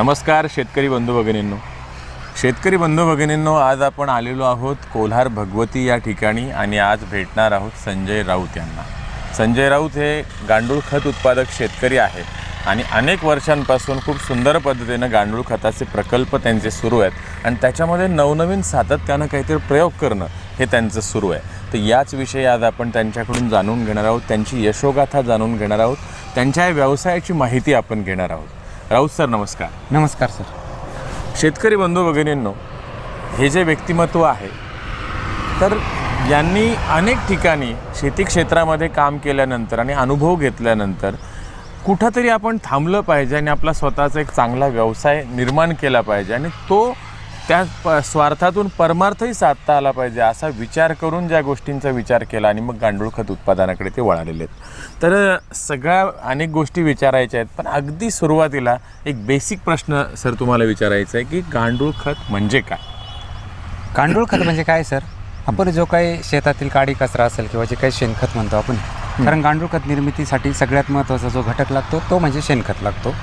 नमस्कार शेतकरी बंधू भगिनींनो. शेतकरी बंधू भगिनींनो आज आपण आलेलो आहोत कोल्हार भगवती या ठिकाणी आणि आज भेटणार आहोत संजय राऊत यांना. संजय राऊत हे गांडूळ खत उत्पादक शेतकरी आहेत आणि अनेक वर्षांपासून खूप सुंदर पद्धतीनं गांडूळ खताचे प्रकल्प त्यांचे सुरू आहेत आणि त्याच्यामध्ये नवनवीन सातत्यानं काहीतरी प्रयोग करणं हे त्यांचं सुरू आहे. तर याच विषयी आज आपण त्यांच्याकडून जाणून घेणार आहोत त्यांची यशोगाथा जाणून घेणार आहोत त्यांच्या या व्यवसायाची माहिती आपण घेणार आहोत. राऊत सर नमस्कार. नमस्कार सर. शेतकरी बंधू भगिनींनो हे जे व्यक्तिमत्व आहे तर यांनी अनेक ठिकाणी शेती क्षेत्रामध्ये काम केल्यानंतर आणि अनुभव घेतल्यानंतर कुठंतरी आपण थांबलं पाहिजे आणि आपला स्वतःचा एक चांगला व्यवसाय निर्माण केला पाहिजे आणि तो त्या प स्वार्थातून परमार्थही साधता आला पाहिजे असा विचार करून ज्या गोष्टींचा विचार केला आणि मग गांडूळ खत उत्पादनाकडे ते वळालेले आहेत. तर सगळ्या अनेक गोष्टी विचारायच्या आहेत पण अगदी सुरुवातीला एक बेसिक प्रश्न सर तुम्हाला विचारायचा आहे की गांडूळ खत म्हणजे काय? गांडूळ खत म्हणजे काय सर? आपण जो काही शेतातील काडी कचरा असेल किंवा जे काही शेणखत म्हणतो आपण कारण गांडूळ खत निर्मितीसाठी सगळ्यात महत्त्वाचा जो घटक लागतो तो म्हणजे शेणखत लागतो.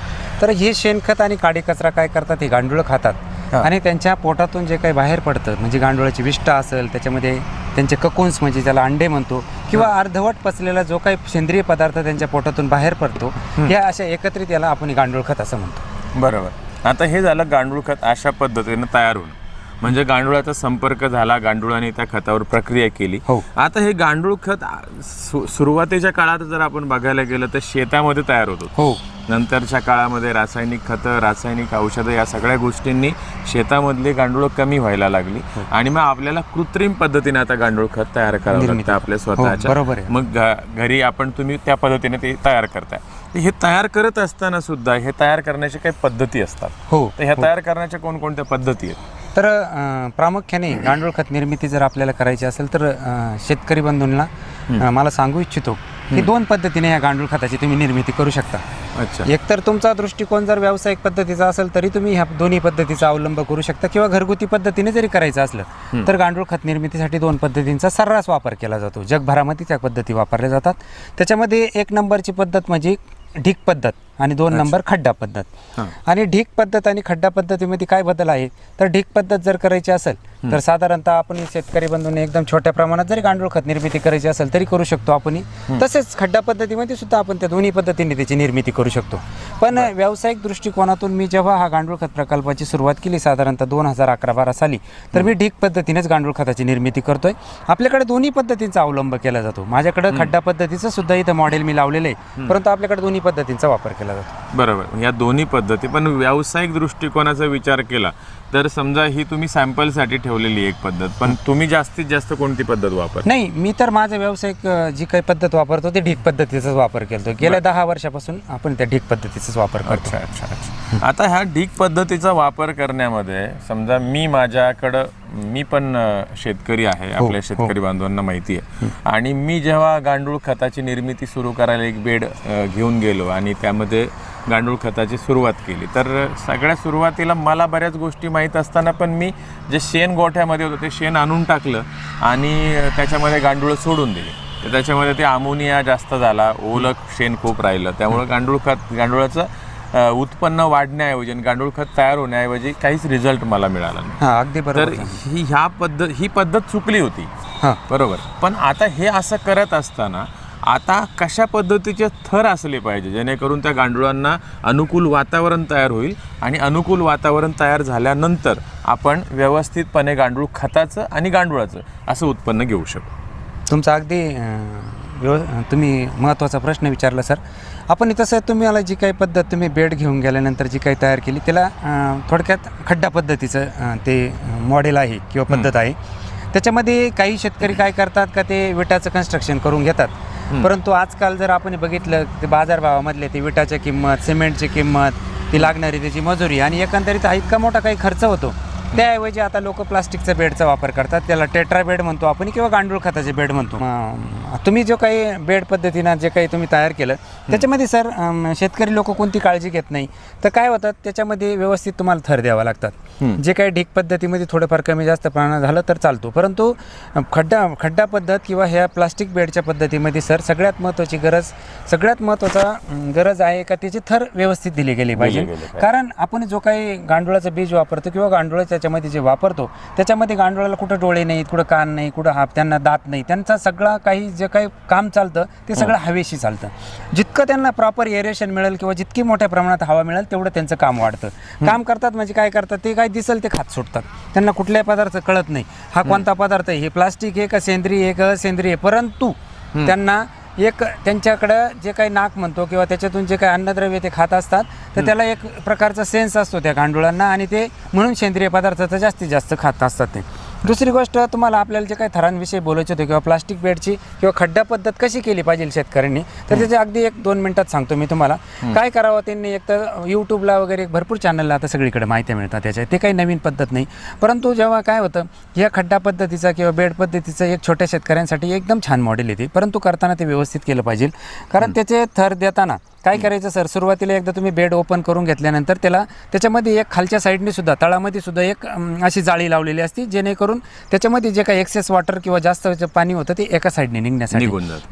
तर हे शेणखत आणि काडी कचरा काय करतात? हे गांडूळ खातात. आणि त्यांच्या पोटातून जे काही बाहेर पडतं म्हणजे गांडुळाची विष्ठा असेल त्याच्यामध्ये त्यांचे ककुन्स म्हणजे ज्याला अंडे म्हणतो किंवा अर्धवट पचलेला जो काही सेंद्रिय पदार्थ त्यांच्या पोटातून बाहेर पडतो या अशा एकत्रित याला आपण गांडूळ खत असं म्हणतो. बरोबर. आता हे झालं गांडूळ खत अशा पद्धतीनं तयार होणं. म्हणजे गांडुळाचा संपर्क झाला गांडुळाने त्या खतावर प्रक्रिया केली. हो. आता हे गांडूळ खत सुरुवातीच्या काळात जर आपण बघायला गेलं तर शेतामध्ये तयार होत होतं. हो. नंतरच्या काळामध्ये रासायनिक खतं रासायनिक औषधं या सगळ्या गोष्टींनी शेतामधली गांडूळ कमी व्हायला लागली. आणि मग आपल्याला कृत्रिम पद्धतीने आता गांडूळ खत तयार करावं. लागतं आपल्या हो, स्वतःच्या. बरोबर आहे. मग घरी आपण तुम्ही त्या पद्धतीने ते तयार करताय. हे तयार करत असताना सुद्धा हे तयार करण्याच्या काही पद्धती असतात. हो तर ह्या तयार करण्याच्या कोणकोणत्या पद्धती आहेत? तर प्रामुख्याने गांडूळ खत निर्मिती जर आपल्याला करायची असेल तर शेतकरी बंधूंना मला सांगू इच्छितो की दोन पद्धतीने या गांडूळ खताची तुम्ही निर्मिती करू शकता. अच्छा. एकतर तुमचा दृष्टिकोन जर व्यावसायिक पद्धतीचा असेल तरी तुम्ही ह्या दोन्ही पद्धतीचा अवलंब करू शकता किंवा घरगुती पद्धतीने जरी करायचं असलं तर गांडूळ खत निर्मितीसाठी दोन पद्धतींचा सर्रास वापर केला जातो. जगभरामध्ये त्या पद्धती वापरल्या जातात. त्याच्यामध्ये एक नंबरची पद्धत म्हणजे ढीक पद्धत. आणि दोन नंबर खड्डा पद्धत. आणि ढीक पद्धत आणि खड्डा पद्धतीमध्ये काय बदल आहे? तर ढीक पद्धत जर करायची असेल तर साधारणतः आपण शेतकरी बंधूंनी एकदम छोट्या प्रमाणात जरी गांडूळ खत निर्मिती करायची असेल तरी करू शकतो आपण तसेच खड्डा पद्धतीमध्ये सुद्धा आपण त्या दोन्ही पद्धतीने त्याची निर्मिती करू शकतो. पण व्यावसायिक दृष्टिकोनातून मी जेव्हा हा गांडूळ खत प्रकल्पाची सुरुवात केली साधारणतः दोन हजार अकरा बारा साली तर मी ढीक पद्धतीनेच गांडूळ खताची निर्मिती करतोय. आपल्याकडे दोन्ही पद्धतींचा अवलंब केला जातो. माझ्याकडे खड्डा पद्धतीचं सुद्धा इथं मॉडेल मी लावलेलं आहे. परंतु आपल्याकडे दोन्ही पद्धतींचा वापर केला जातो. बरोबर. या दोन्ही पद्धती पण व्यावसायिक दृष्टिकोनाचा विचार केला तर समजा ही तुम्ही सॅम्पलसाठी ठेवलेली एक पद्धत पण तुम्ही जास्तीत जास्त कोणती पद्धत वापर? नाही मी तर माझं व्यावसायिक अ, जी काही पद्धत वापरतो ते ढीक पद्धतीचाच वापर केलतो. गेल्या दहा वर्षापासून आपण त्या ढीक पद्धतीचाच वापर करतो. अच्छा अच्छा अच्छा. आता ह्या ढीक पद्धतीचा वापर करण्यामध्ये समजा मी माझ्याकडं मी पण शेतकरी आहे. आपल्या शेतकरी बांधवांना माहिती आहे. आणि मी जेव्हा गांडूळ खताची निर्मिती सुरू करायला एक बेड घेऊन गेलो आणि त्यामध्ये गांडूळ खताची सुरुवात केली तर सगळ्या सुरुवातीला मला बऱ्याच गोष्टी माहीत असताना पण मी जे शेण गोठ्यामध्ये होतं ते शेण आणून टाकलं आणि त्याच्यामध्ये गांडूळ सोडून दिले. तर त्याच्यामध्ये ते अमोनिया जास्त झाला ओलं शेण खूप राहिलं. त्यामुळं गांडूळ खत गांडुळाचं उत्पन्न वाढण्याऐवजी आणि गांडूळ खत तयार होण्याऐवजी काहीच रिझल्ट मला मिळाला नाही. हा अगदी तर बरोबर ही ह्या पद्धत ही पद्धत चुकली होती. हा. बरोबर. पण आता हे असं करत असताना आता कशा पद्धतीचे थर असले पाहिजे जेणेकरून त्या गांडुळांना अनुकूल वातावरण तयार होईल आणि अनुकूल वातावरण तयार झाल्यानंतर आपण व्यवस्थितपणे गांडूळ खताचं आणि गांडुळाचं असं उत्पन्न घेऊ शकू. तुमचा अगदी अ, व्यव तुम्ही महत्त्वाचा प्रश्न विचारला सर. आपण तसं तुम्हाला जी काही पद्धत तुम्ही बेड घेऊन गेल्यानंतर जी काही तयार केली त्याला थोडक्यात खड्डा पद्धतीचं ते मॉडेल आहे किंवा पद्धत आहे. त्याच्यामध्ये काही शेतकरी काय करतात का ते विटाचं कन्स्ट्रक्शन करून घेतात. परंतु आजकाल जर आपण बघितलं ते बाजारभावामधले ते विटाच्या किंमत सिमेंटची किंमत ती लागणारी त्याची मजुरी आणि एकंदरीत हा इतका मोठा काही खर्च होतो. त्याऐवजी आता लोक प्लास्टिकचा बेडचा वापर करतात. त्याला टेट्रा बेड म्हणतो आपण किंवा गांडूळ खताचे बेड म्हणतो. तुम्ही जो काही बेड पद्धतीनं जे काही तुम्ही तयार केलं त्याच्यामध्ये सर शेतकरी लोक कोणती काळजी घेत नाही. तर काय होतं त्याच्यामध्ये व्यवस्थित तुम्हाला थर द्यावा लागतात. जे काही ढीक पद्धतीमध्ये थोडंफार कमी जास्त प्रमाणात झालं तर चालतो. परंतु खड्डा खड्डा पद्धत किंवा ह्या प्लास्टिक बेडच्या पद्धतीमध्ये सर सगळ्यात महत्त्वाची गरज सगळ्यात महत्त्वाचा गरज आहे का त्याची थर व्यवस्थित दिली गेली पाहिजे. कारण आपण जो काही गांडुळाचं बीज वापरतो किंवा गांडूळ त्याच्यामध्ये जे वापरतो त्याच्यामध्ये गांडुळाला कुठं डोळे नाहीत कुठं कान नाही कुठं हात त्यांना दात नाही त्यांचा सगळा काही जे काही काम चालतं ते सगळं हवेशी चालतं. जितकं त्यांना प्रॉपर एरेशन मिळेल किंवा जितकी मोठ्या प्रमाणात हवा मिळेल तेवढं त्यांचं काम वाढतं. काम करतात म्हणजे काय करतात ते काय दिसेल ते खात सुटतात. त्यांना कुठल्याही पदार्थ कळत नाही. हा कोणता पदार्थ आहे? हे प्लास्टिक आहे का सेंद्रिय आहे का असेंद्रिय आहे? परंतु त्यांना एक त्यांच्याकडं जे काही नाक म्हणतो किंवा त्याच्यातून जे काही अन्नद्रव्य ते खात असतात तर त्याला एक प्रकारचा सेन्स असतो त्या गांडुळांना आणि ते म्हणून सेंद्रिय पदार्थाचं जास्तीत जास्त खात असतात ते. दुसरी गोष्ट तुम्हाला आपल्याला जे काही थरांविषयी बोलायचे होते किंवा प्लास्टिक बेडची किंवा खड्डा पद्धत कशी केली पाहिजे शेतकऱ्यांनी तर त्याचे अगदी एक दोन मिनिटात सांगतो मी तुम्हाला. काय करावं त्यांनी एक तर यूट्यूबला वगैरे भरपूर चॅनलला आता सगळीकडे माहिती मिळतात त्याच्या ते काही नवीन पद्धत नाही. परंतु जेव्हा काय होतं या खड्डा पद्धतीचा किंवा बेड पद्धतीचं एक छोट्या शेतकऱ्यांसाठी एकदम छान मॉडेल येते परंतु करताना ते व्यवस्थित केलं पाहिजे. कारण त्याचे थर देताना काय करायचं सर सुरुवातीला एकदा तुम्ही बेड ओपन करून घेतल्यानंतर त्याला त्याच्यामध्ये एक खालच्या साईडने सुद्धा तळामध्ये सुद्धा एक अशी जाळी लावलेली असते जेणेकरून त्याच्यामध्ये जे काही एक्सेस वॉटर किंवा जास्त पाणी होतं ते एका साईडने निघण्यासाठी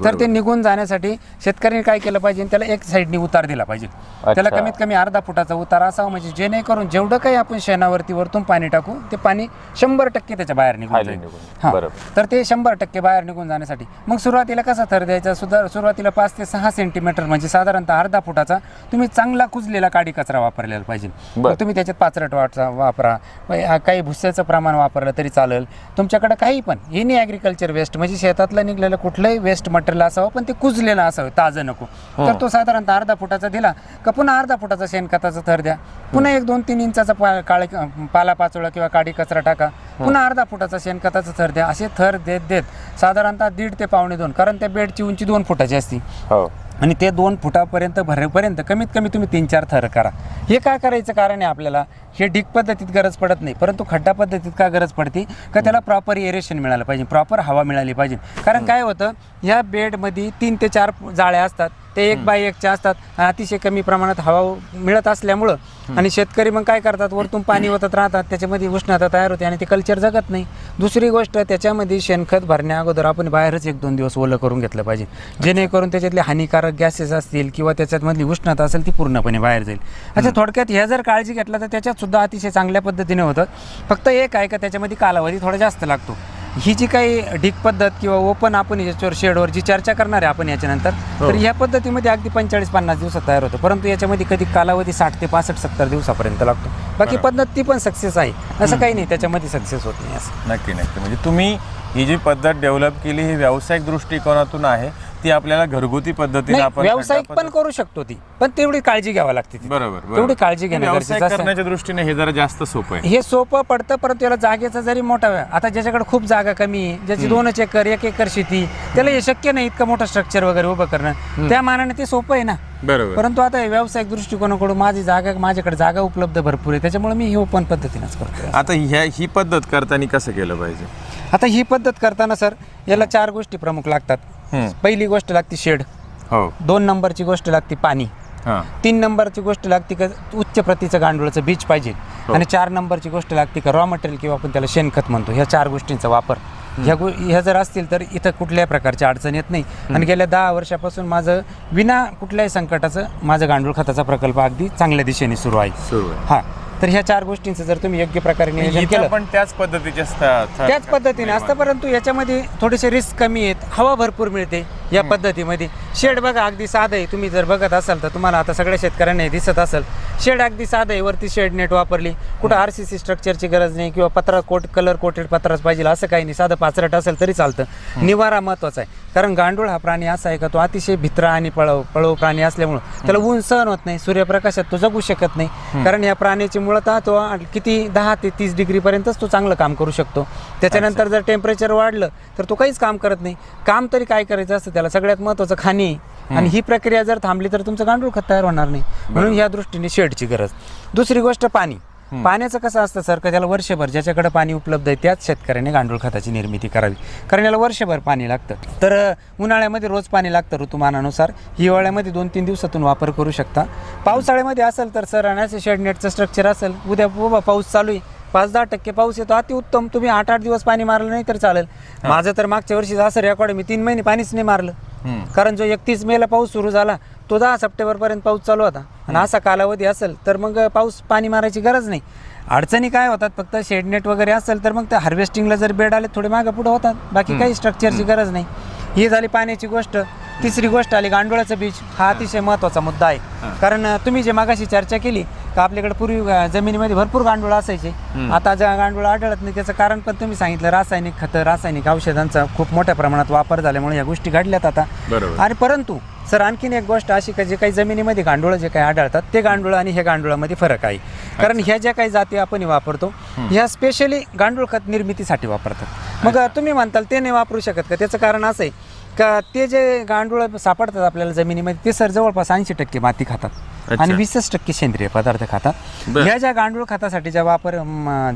तर ते. निघून जाण्यासाठी शेतकऱ्यांनी काय केलं पाहिजे त्याला एक साईडने उतार दिला पाहिजे त्याला. कमीत कमी अर्धा फुटाचा उतार असावा म्हणजे जेणेकरून जेवढं काही आपण शेणावरती वरतून पाणी टाकू ते पाणी शंभर टक्के त्याच्या बाहेर निघून जाईल. हां. तर ते शंभर टक्के बाहेर निघून जाण्यासाठी मग सुरुवातीला कसा थर द्यायचा सुद्धा सुरुवातीला पाच ते सहा सेंटीमीटर म्हणजे साधारणतः अर्धा फुटाचा तुम्ही चांगला कुजलेला काडी कचरा वापरलेला पाहिजे. मग तुम्ही त्याच्यात पाचरट वाटचा वापरा. हा काही भुस्याचं प्रमाण वापरलं तरी चालेल. तुमच्याकडे काही पण. एनी ॲग्रिकल्चर वेस्ट म्हणजे शेतातलं निघलेलं कुठलंही वेस्ट मटेरियल असावं पण ते कुजलेलं असावं ताजं नको. तर तो साधारणतः अर्धा फुटाचा दिला का पुन्हा अर्धा फुटाचा शेणखताचा थर द्या. पुन्हा एक दोन तीन इंचाचा पा काळे पाला पाचोळा किंवा काडी कचरा टाका. पुन्हा अर्धा फुटाचा शेणखताचा थर द्या. असे थर देत देत साधारणतः दीड ते पावणे दोन कारण त्या बेडची उंची दोन फुटाची असती. हो. आणि ते दोन फुटापर्यंत भरेपर्यंत कमीत कमी तुम्ही तीन चार थर करा. हे काय करायचं कारण आहे आपल्याला? हे ढीक पद्धतीत गरज पडत नाही परंतु खड्डा पद्धतीत का गरज पडते? का त्याला प्रॉपर एरेशन मिळालं पाहिजे प्रॉपर हवा मिळाली पाहिजे. कारण काय होतं ह्या बेडमध्ये तीन ते चार जाळ्या असतात ते एक बाय एकच्या असतात आणि अतिशय कमी प्रमाणात हवा मिळत असल्यामुळं आणि शेतकरी मग काय करतात वरतून पाणी होतत राहतात त्याच्यामध्ये उष्णता तयार होते आणि ते कल्चर जगत नाही. दुसरी गोष्ट त्याच्यामध्ये शेणखत भरण्या अगोदर आपण बाहेरच एक दोन दिवस ओलं करून घेतलं पाहिजे. जेणेकरून त्याच्यातले हानिकारक गॅसेस असतील किंवा त्याच्यामधली उष्णता असेल ती पूर्णपणे बाहेर जाईल. अच्छा थोडक्यात ह्या जर काळजी घेतला तर त्याच्यात सुद्धा अतिशय चांगल्या पद्धतीने होतं. फक्त एक आहे का त्याच्यामध्ये कालावधी थोडा जास्त लागतो. ही जी काही ढीक पद्धत किंवा ओपन आपण याच्यावर शेडवर जी चर्चा करणार आहे आपण याच्यानंतर तर ह्या पद्धतीमध्ये अगदी पंचेचाळीस पन्नास दिवसात तयार होतं. परंतु याच्यामध्ये कधी कालावधी साठ ते पासष्ट सत्तर दिवसापर्यंत लागतो. बाकी पद्धत ती पण सक्सेस आहे. असं काही नाही त्याच्यामध्ये सक्सेस होत नाही असं. नक्की नक्की. म्हणजे तुम्ही ही जी पद्धत डेव्हलप केली ही व्यावसायिक दृष्टिकोनातून आहे. ती आपल्याला घरगुती पद्धतीने नाही आपण व्यावसायिक खड्डा पण करू शकतो ती पण तेवढी काळजी घ्यावी लागते ती. बरोबर बरोबर. तेवढी काळजी घेणं व्यावसायिक गरजेचं असतं. करण्याच्या दृष्टीने हे जरा जास्त सोपं आहे. हे सोपं पडतं परंतु याला जागेचा जरी मोठा आता ज्याच्याकडे खूप जागा कमी आहे ज्याची दोनच एकर एक एकर शेती त्याला हे शक्य नाही इतकं मोठं स्ट्रक्चर वगैरे उभं करणं. त्या मानाने ते सोपं आहे ना. बरोबर. परंतु आता हे व्यावसायिक दृष्टिकोनाकडून माझी जागा माझ्याकडे जागा उपलब्ध भरपूर आहे त्याच्यामुळे मी ही ओपन पद्धतीनंच करतो आता ह्या ही पद्धत करताना कसं केलं पाहिजे? आता ही पद्धत करताना सर याला चार गोष्टी प्रमुख लागतात. हम्म. पहिली गोष्ट लागते शेड. हो. दोन नंबरची गोष्ट लागते पाणी. हां. तीन नंबरची गोष्ट लागते का उच्च प्रतीचं गांडुळाचं बीज पाहिजे. आणि चार नंबरची गोष्ट लागते का रॉ मटेरियल किंवा आपण त्याला शेणखत म्हणतो. ह्या चार गोष्टींचा वापर. ह्या गो ह्या जर असतील तर इथं कुठल्याही प्रकारची अडचण येत नाही. आणि गेल्या दहा वर्षापासून माझं विना कुठल्याही संकटाचं माझं गांडूळ खताचा प्रकल्प अगदी चांगल्या दिशेने सुरू आहे. सुरू आहे. हा. तर ह्या चार गोष्टींचं जर तुम्ही योग्य प्रकारे नियोजन केलं पण त्याच पद्धतीचे थ- त्याच पद्धतीने असतं परंतु याच्यामध्ये थोडेसे रिस्क कमी आहेत. हवा भरपूर मिळते. या पद्धतीमध्ये. शेड बघा अगदी साधं आहे. तुम्ही जर बघत असाल तर तुम्हाला आता सगळ्या शेतकऱ्यांना हे दिसत असेल. शेड अगदी साधं आहे. वरती शेड नेट वापरली. कुठं आर सी सी स्ट्रक्चरची गरज नाही किंवा पत्रा कोट कलर कोटेड पत्राच पाहिजे असं काही नाही. साधं पाचरट असेल तरी चालतं. निवारा महत्त्वाचा आहे. कारण गांडूळ हा प्राणी असा आहे का तो अतिशय भित्रा आणि पळव पळव प्राणी असल्यामुळं त्याला ऊन सहन होत नाही. सूर्यप्रकाशात तो जगू शकत नाही. कारण या प्राण्याची मुळतः तो किती दहा ते तीस डिग्रीपर्यंतच तो चांगलं काम करू शकतो. त्याच्यानंतर जर टेम्परेचर वाढलं तर तो काहीच काम करत नाही. काम तरी काय करायचं असतं? त्याला सगळ्यात महत्त्वाचं खाणी. आणि ही प्रक्रिया जर थांबली तर तुमचं गांडूळ खत तयार होणार नाही. म्हणून या दृष्टीने शेडची गरज. दुसरी गोष्ट पाणी. पाण्याचं कसं असतं सर का त्याला वर्षभर ज्याच्याकडे पाणी उपलब्ध आहे त्याच शेतकऱ्याने गांडूळ खताची निर्मिती करावी. कारण याला वर्षभर पाणी लागतं. तर उन्हाळ्यामध्ये रोज पाणी लागतं ऋतुमानानुसार. हिवाळ्यामध्ये दोन तीन दिवसातून वापर करू शकता. पावसाळ्यामध्ये असेल तर सर अनाचं शेडनेटचं स्ट्रक्चर असेल. उद्या बाबा पाऊस चालू आहे. पाच दहा टक्के पाऊस येतो. अतिउत्तम. तुम्ही आठ आठ दिवस पाणी मारलं नाही तर चालेल. माझं तर मागच्या वर्षी असं रेकॉर्ड मी तीन महिने पाणीच नाही मारलं. कारण जो एकतीस मेला पाऊस सुरू झाला तो दहा सप्टेंबरपर्यंत पाऊस चालू होता. आणि असा कालावधी असेल तर मग पाऊस पाणी मारायची गरज नाही. अडचणी काय होतात? फक्त शेडनेट वगैरे असेल तर मग त्या हार्वेस्टिंगला जर बेड आले थोडे मागं पुढे होतात. बाकी काही स्ट्रक्चरची गरज नाही. ही झाली पाण्याची गोष्ट. तिसरी गोष्ट आली गांडोळाचं बीज. हा अतिशय महत्त्वाचा मुद्दा आहे. कारण तुम्ही जे मागाशी चर्चा केली का आपल्याकडे पूर्वी अं, जमिनीमध्ये भरपूर गांडूळ असायचे. आता ज्या गांडूळ आढळत नाही त्याचं कारण पण तुम्ही सांगितलं रासायनिक खतं रासायनिक औषधांचा खूप मोठ्या प्रमाणात वापर झाल्यामुळे या गोष्टी घडल्यात आता. बरोबर. आणि परंतु सर आणखीन एक गोष्ट अशी का जे काही जमिनीमध्ये गांडूळ जे काही आढळतात ते गांडूळ आणि हे गांडुळामध्ये फरक आहे. कारण ह्या ज्या काही जाती आपण वापरतो ह्या स्पेशली गांडूळ खत निर्मितीसाठी वापरतात. मग तुम्ही म्हणताल ते नाही वापरू शकत का? त्याचं कारण असं आहे का ते जे गांडूळ सापडतात आपल्याला जमिनीमध्ये ते सर जवळपास ऐंशी टक्के माती खातात. आणि वीसच टक्के सेंद्रिय पदार्थ खातात. ह्या ज्या गांडूळ खतासाठी ज्या वापर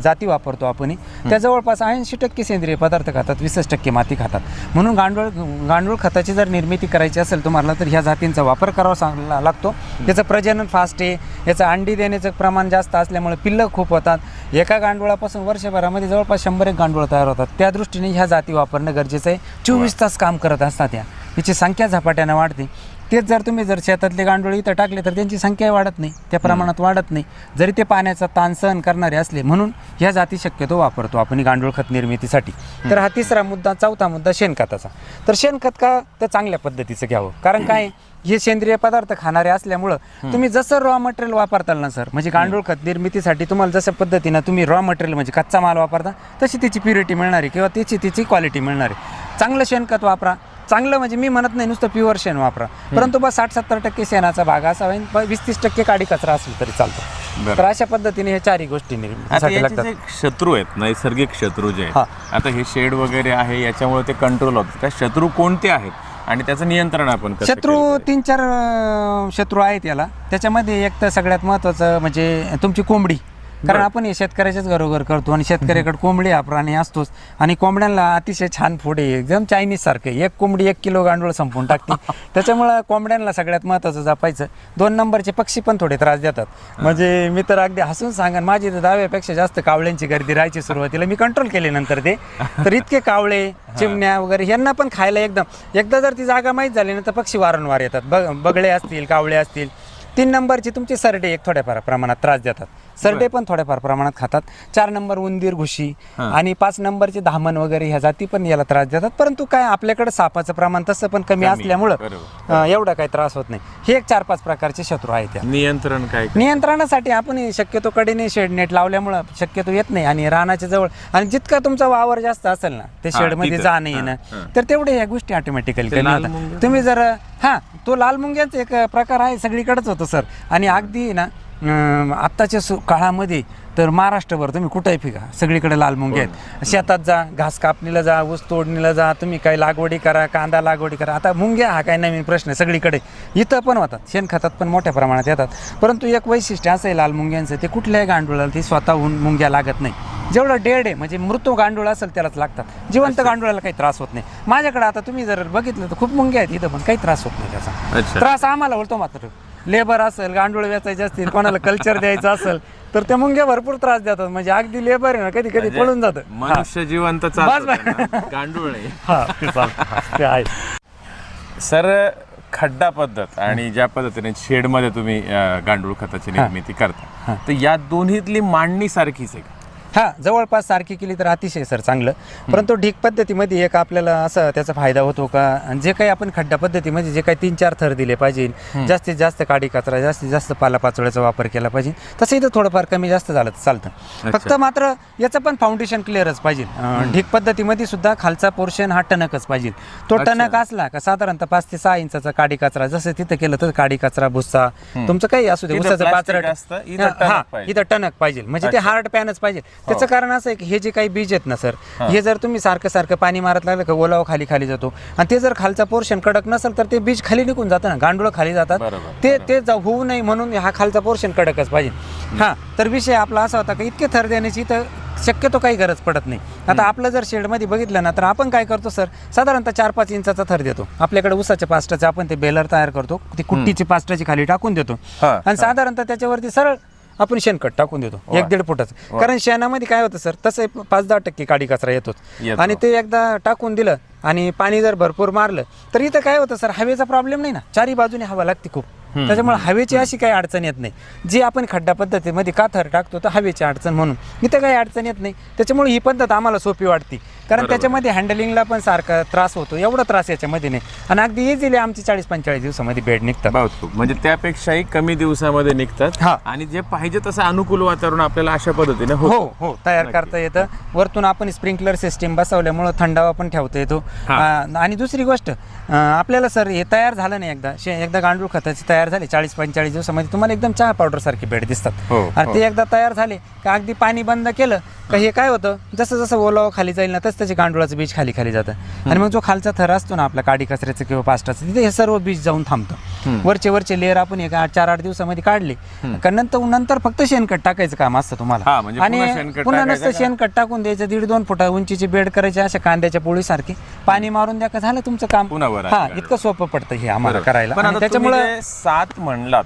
जाती वापरतो आपण त्या जवळपास ऐंशी टक्के सेंद्रिय पदार्थ खातात वीसच टक्के माती खातात. म्हणून गांडूळ गांडूळ खताची जर निर्मिती करायची असेल तुम्हाला तर ह्या जातींचा वापर करावा लागतो. याचं प्रजनन फास्ट आहे याचं अंडी देण्याचं प्रमाण जास्त असल्यामुळे पिल्लं खूप होतात. एका गांडुळापासून वर्षभरामध्ये जवळपास शंभर एक गांडूळ तयार होतात. त्या दृष्टीने ह्या जाती वापरणं गरजेचं आहे. चोवीस तास काम करत असतात या. याची संख्या झपाट्यानं वाढते. तेच जर तुम्ही जर शेतातले गांडूळ इथं टाकले तर त्यांची संख्या वाढत नाही त्या प्रमाणात वाढत नाही. जरी ते पाण्याचा ताण सहन करणारे असले म्हणून ह्या जाती शक्यतो वापरतो आपण गांडूळ खत निर्मितीसाठी. तर हा तिसरा मुद्दा चौथा मुद्दा शेणखताचा. तर शेणखत का तर चांगल्या पद्धतीचं घ्यावं. कारण काय? हे सेंद्रिय पदार्थ खाणारे असल्यामुळं तुम्ही जसं रॉ मटेरियल वापरताल ना सर म्हणजे गांडूळ खत निर्मितीसाठी तुम्हाला जसं पद्धतीनं तुम्ही रॉ मटेरियल म्हणजे कच्चा माल वापरता तशी त्याची प्युरिटी मिळणार किंवा त्याची त्याची क्वालिटी मिळणार. आहे चांगलं शेणखत वापरा चांगलं म्हणजे मी म्हणत नाही नुसतं प्युअर शेण वापरा. परंतु बस साठ सत्तर टक्के शेणाचा भाग असावा वीस तीस टक्के काडी कचरा असेल तरी चालतो. तर अशा पद्धतीने हे चारही गोष्टी शत्रू आहेत नैसर्गिक शत्रू जे. आहेत आता हे शेड वगैरे आहे याच्यामुळे ते कंट्रोल होतात. त्या शत्रू कोणते आहेत? आणि त्याचं नियंत्रण आपण शत्रू? तीन चार शत्रू आहेत याला. त्याच्यामध्ये एक तर सगळ्यात महत्वाचं म्हणजे तुमची कोंबडी. कारण. आपण हे शेतकऱ्याच्याच घरोघर करतो आणि शेतकऱ्याकडे कोंबडी हा प्राणी असतोच. आणि कोंबड्यांना अतिशय छान फूड आहे एकदम चायनीज सारखं. एक कोंबडी एक किलो गांडूळ संपवून टाकते. त्याच्यामुळं कोंबड्यांना सगळ्यात महत्वाचं जपायचं. दोन नंबरचे पक्षी पण थोडे त्रास देतात. म्हणजे मी तर अगदी हसून सांगा माझी तर दहाव्यापेक्षा जास्त कावळ्यांची गर्दी राहायची सुरुवातीला. मी कंट्रोल केले नंतर ते. तर इतके कावळे चिमण्या वगैरे यांना पण खायला एकदम एकदा जर ती जागा माहीत झाली ना तर पक्षी वारंवार येतात. बग बगळे असतील कावळे असतील. तीन नंबरची तुमची सरडे एक थोड्याफार प्रमाणात त्रास देतात. सरडे पण थोड्याफार प्रमाणात खातात. चार नंबर उंदीर घुशी आणि पाच नंबरचे धामण वगैरे ह्या जाती पण याला त्रास देतात. परंतु काय आपल्याकडे सापाचं प्रमाण तसं पण कमी असल्यामुळं एवढा काही त्रास होत नाही. हे एक चार पाच प्रकारचे शत्रू आहेत नियंत्रण काय नियंत्रणासाठी आपण शक्यतो कडेने शेड नेट लावल्यामुळं शक्यतो येत नाही आणि रानाच्या जवळ आणि जितका तुमचा वावर जास्त असेल ना ते शेडमध्ये तिथं. जाणं येणं. तर तेवढे ह्या गोष्टी ऑटोमॅटिकली कमी होतात? तुम्ही जर हा तो लाल मुंग्यांचा एक प्रकार आहे सगळीकडेच होतो सर. आणि अगदी ना आत्ताच्या सु- काळामध्ये तर महाराष्ट्रभर तुम्ही कुठेही फिका सगळीकडे लाल मुंगे आहेत. शेतात जा घास कापणीला जा ऊस तोडणीला जा तुम्ही काही लागवडी करा कांदा लागवडी करा. आता मुंग्या हा काय नवीन प्रश्न आहे सगळीकडे. इथं पण होतात शेणखतात पण मोठ्या प्रमाणात येतात. परंतु एक वैशिष्ट्य असं आहे लाल मुंग्यांचं ते कुठल्याही गांडुळाला ते स्वतःहून मुंग्या लागत नाही. जेवढं डेड आहे म्हणजे मृत्यू गांडूळ असेल त्यालाच लागतात. जिवंत गांडुळाला काही त्रास होत नाही. माझ्याकडे आता तुम्ही जर बघितलं तर खूप मुंग्या आहेत इथं पण काही त्रास होत नाही त्याचा. त्रास आम्हाला होतो मात्र. लेबर असेल गांडूळ वेचायचे असतील कोणाला कल्चर द्यायचं असेल तर त्या मुंग्या भरपूर त्रास देतात. म्हणजे अगदी लेबर आहे ना कधी कधी पळून जातं. म्हणजे मनुष्य जिवंत. गांडूळ नाही हा ते. ते आहे. सर खड्डा पद्धत आणि ज्या पद्धतीने शेडमध्ये तुम्ही गांडूळ खताची निर्मिती करता तर या दोन्हीतली मांडणी सारखीच आहे का? हा जवळपास सारखी केली तर अतिशय सर चांगलं. परंतु ढीक पद्धतीमध्ये एक आपल्याला असं त्याचा फायदा होतो का? आणि जे काही आपण खड्डा पद्धतीमध्ये जे काही तीन चार थर दिले पाहिजे जास्तीत जास्त काडी कचरा जास्तीत जास्त पालापाचोळ्याचा वापर केला पाहिजे तसं इथं थोडंफार कमी जास्त झालं तर चालतं फक्त मात्र याचं पण फाउंडेशन क्लिअरच पाहिजे. ढीक पद्धतीमध्ये सुद्धा खालचा पोर्शन हा टणकच पाहिजे. तो टणक असला का साधारणतः पाच ते सहा इंचाचा काडी कचरा जसं तिथं केलं तर काडी कचरा भुस्सा तुमचं काही असू दे उसाचं पाचरट हा. इथं टणक पाहिजे. म्हणजे ते हार्ड पॅनच पाहिजे. त्याचं कारण असं आहे की हे जे काही बीज आहेत ना सर हे. जर तुम्ही सारखं सारखं पाणी मारत लागलं का ओलावा खाली खाली जातो. आणि ते जर खालचा पोर्शन कडक नसेल तर ते बीज खाली निघून जातं ना गांडूळ खाली जातात. ते ते जा- होऊ नये म्हणून हा खालचा पोर्शन कडकच पाहिजे. हा तर विषय आपला असा होता की इतके थर देण्याची तर शक्यतो काही गरज पडत नाही. आता आपलं जर शेडमध्ये बघितलं ना तर आपण काय करतो सर साधारणतः चार पाच इंचाचा थर देतो. आपल्याकडे उसाच्या पास्टाचे आपण ते बेलर तयार करतो ती कुट्टीची पास्टाची खाली टाकून देतो. हा, आणि साधारणतः त्याच्यावरती सरळ आपण शेणखत टाकून देतो. एक दीड फुटाचं. कारण शेणामध्ये काय होतं सर? तसं पाच दहा टक्के काडी कचरा येतोच. येतो. आणि ते एकदा टाकून दिलं आणि पाणी जर भरपूर मारलं तर इथं काय होतं सर? हवेचा प्रॉब्लेम नाही ना. चारी बाजूने हवा लागते खूप. त्याच्यामुळे हवेची अशी काही अडचण येत नाही. जी आपण खड्डा पद्धतीमध्ये का थर टाकतो तर हवेची अडचण म्हणून. इथं काही अडचण येत नाही. त्याच्यामुळे ही पद्धत आम्हाला सोपी वाटते. कारण त्याच्यामध्ये हँडलिंगला पण सारखा त्रास होतो. एवढा त्रास याच्यामध्ये नाही. आणि अगदी इझिली आमची चाळीस पंचेचाळीस दिवसामध्ये बेड निघतात. म्हणजे त्यापेक्षाही कमी दिवसामध्ये निघतात. हा. आणि जे पाहिजे तसं अनुकूल वातावरण आपल्याला अशा पद्धतीने हो. हो. तयार करता येतं. वरतून आपण स्प्रिंकलर सिस्टीम बसवल्यामुळं थंडावा पण ठेवता येतो. आणि दुसरी गोष्ट आपल्याला सर हे तयार झालं नाही एकदा. एकदा गांडूळ खताची तयार झाली चाळीस पंचेचाळीस दिवसामध्ये तुम्हाला एकदम चहा पावडर सारखी भेट दिसतात. हो, आणि हो. ते एकदा तयार झाले का अगदी पाणी बंद केलं का हे काय होतं? जसं जसं ओलावा खाली जाईल ना तसं त्याचे गांडुळाचं बीज खाली खाली जातं. आणि मग जो खालचा थर असतो ना आपला काडी कचऱ्याचं किंवा पास्टाचं तिथे हे सर्व बीज जाऊन थांबतं. वरचे वरचे लेअर आपण एक चार आठ दिवसामध्ये काढले. का नंतर नंतर फक्त शेणखत टाकायचं काम असतं हा, तुम्हाला म्हणजे पुन्हा शेणखत पुन्हा टाकायचं नसतं का? शेणखत टाकून द्यायचं दीड दोन फुटा उंचीची बेड करायची अशा कांद्याच्या पोळीसारखी पाणी मारून द्या का झालं तुमचं काम? पुन्हा वर हा. इतकं सोपं पडतं हे आम्हाला बरोबर. करायला. पण आणि आता त्याच्यामुळं त्याच्यामुळे सात म्हणलात.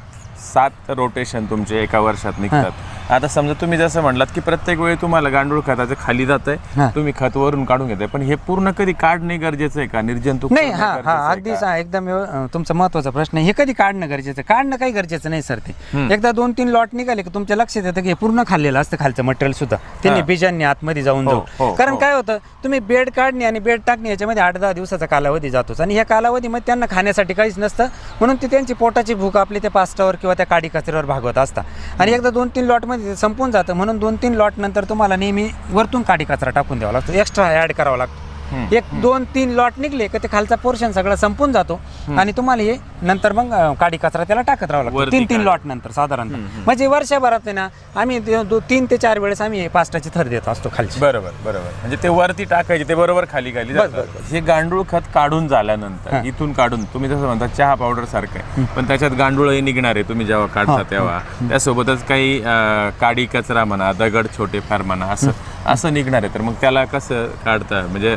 सात रोटेशन तुमचे एका वर्षात निघतात. आता समजा तुम्ही जसं म्हणलात की प्रत्येक वेळी तुम्हाला गांडूळ खताचं खाली जात. आहे तुम्ही खत वरून काढून घेताय. पण हे पूर्ण कधी काढणे गरजेचं आहे का? निर्जंतुक नाही हा हा अगदीच? हा, एकदम व्यव- तुमचा महत्त्वाचा प्रश्न आहे. हे कधी काढणं गरजेचं आहे? काढणं काही गरजेचं नाही सर ते. एकदा दोन तीन लॉट निघाले की तुमच्या लक्षात येतं की हे पूर्ण खाल्लेलं असतं खालचं मटेरियल सुद्धा. त्यांनी हा. बीजांनी आतमध्ये जाऊन हो, जाऊ. हो, कारण हो. काय होतं? तुम्ही बेड काढणे आणि बेड टाकणे याच्यामध्ये आठ दहा दिवसाचा कालावधी जातोच. आणि ह्या कालावधीमध्ये त्यांना खाण्यासाठी काहीच नसतं. म्हणून ते त्यांची पोटाची भूक आपली त्या पास्टावर किंवा त्या काडी कचऱ्यावर भागवत असतात. आणि एकदा दोन तीन लॉटमध्ये ते संपून जातं. म्हणून दोन तीन लॉट नंतर तुम्हाला नेहमी वरतून काडी कचरा टाकून द्यावा लागतो. एक्स्ट्रा ॲड करावा लागतो. एक दोन तीन लॉट निघले का ते खालचा पोर्शन सगळा संपून जातो. आणि तुम्हाला हे नंतर मग अं, काडी कचरा त्याला टाकत राहावं लागतो. वरती तीन तीन. लॉट नंतर साधारणतः. म्हणजे वर्षभरात आहे ना आम्ही दो- दो- तीन ते चार वेळेस आम्ही हे पास्टाची थर देत असतो खालची. बरोबर बरोबर. म्हणजे ते वरती टाकायचे ते बरोबर खाली खाली बस, जातात. हे गांडूळ खत काढून झाल्यानंतर इथून काढून तुम्ही जसं म्हणता चहा पावडर सारखं आहे. पण त्याच्यात गांडूळ निघणार आहे तुम्ही जेव्हा काढता तेव्हा. त्यासोबतच काही अं, काडी कचरा म्हणा दगड छोटे फार म्हणा असं. असं निघणार आहे. तर मग त्याला कसं काढता? म्हणजे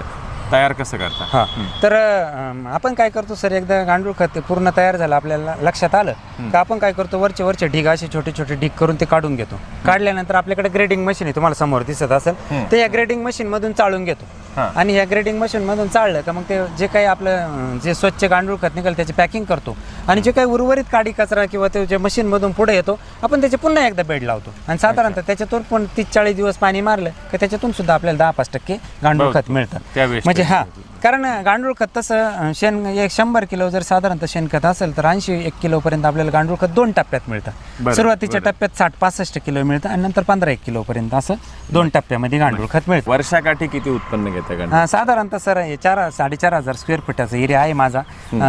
तयार कसं करता? हा. तर अं, आपण काय करतो सर एकदा गांडूळ खत पूर्ण तयार झालं आपल्याला लक्षात आलं तर आपण काय करतो वरचे वरचे ढीग असे छोटे छोटे ढीग करून ते काढून घेतो. काढल्यानंतर आपल्याकडे ग्रेडिंग मशीन आहे तुम्हाला समोर दिसत असेल. ते या ग्रेडिंग मशीन मधून चाळून घेतो. हा. आणि ह्या ग्रेडिंग मशीन मधून चाळलं का मग ते जे काही आपलं अं, जे स्वच्छ गांडूळ खत निघाल त्याची पॅकिंग करतो. आणि जे काही उर्वरित काडी कचरा किंवा ते जे मशीन मधून पुढे येतो आपण त्याचे पुन्हा एकदा बेड लावतो. आणि साधारणतः त्याच्यातून पण तीस चाळीस दिवस पाणी मारलं का त्याच्यातून सुद्धा आपल्याला दहा पाच टक्के गांडूळ खत मिळतं. त्यावेळेस म्हणजे हा कारण गांडूळ खत तसं शेण एक शंभर किलो जर साधारणतः शेणखत असेल तर ऐंशी एक किलो पर्यंत आपल्याला गांडूळ खत दोन टप्प्यात मिळतं. सुरुवातीच्या टप्प्यात साठ पासष्ट किलो मिळतं आणि नंतर पंधरा एक किलो पर्यंत असं दोन टप्प्यामध्ये गांडूळ खत मिळतं. वर्षाकाठी किती उत्पन्न घेता साधारणतः सर हे चार साडेचार हजार स्क्वेअर फुटाचा एरिया आहे माझा.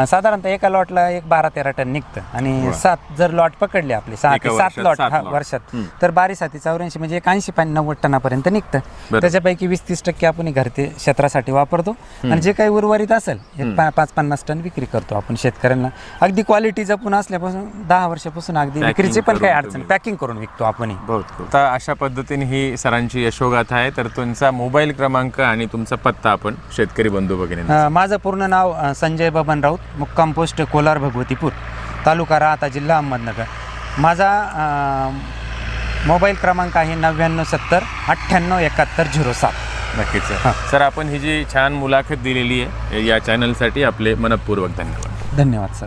साधारणतः एका लॉटला एक बारा तेरा टन निघतं आणि सात जर लॉट पकडले आपले सहा सात लॉट. वर्षात तर बारी साती चौऱ्याऐंशी म्हणजे एक ऐंशी पाणी नव्वद टनापर्यंत निघतं. त्याच्यापैकी वीस तीस टक्के आपण घरते क्षेत्रासाठी वापरतो. आणि जे काही उर्वरित असेल एक पा- पाच पन्नास टन विक्री करतो आपण शेतकऱ्यांना. अगदी क्वालिटी जपून असल्यापासून दहा वर्षापासून अगदी Packing विक्रीची पण काही करून अडचण तुम्ही. पॅकिंग करून विकतो आपण. आता अशा पद्धतीने ही सरांची यशोगाथा आहे. तर तुमचा मोबाईल क्रमांक आणि तुमचा पत्ता आपण शेतकरी बंधू भगिनी अ, माझं पूर्ण नाव अ, संजय बबन राऊत मुक्काम पोस्ट कोलार भगवतीपूर तालुका राहता जिल्हा अहमदनगर. माझा अ, मोबाईल क्रमांक आहे नव्याण्णव सत्तर अठ्ठ्याण्णव एकाहत्तर झिरो सात. नक्कीच सर. सर आपण ही जी छान मुलाखत दिलेली आहे या चॅनलसाठी आपले मनपूर्वक धन्यवाद. धन्यवाद सर.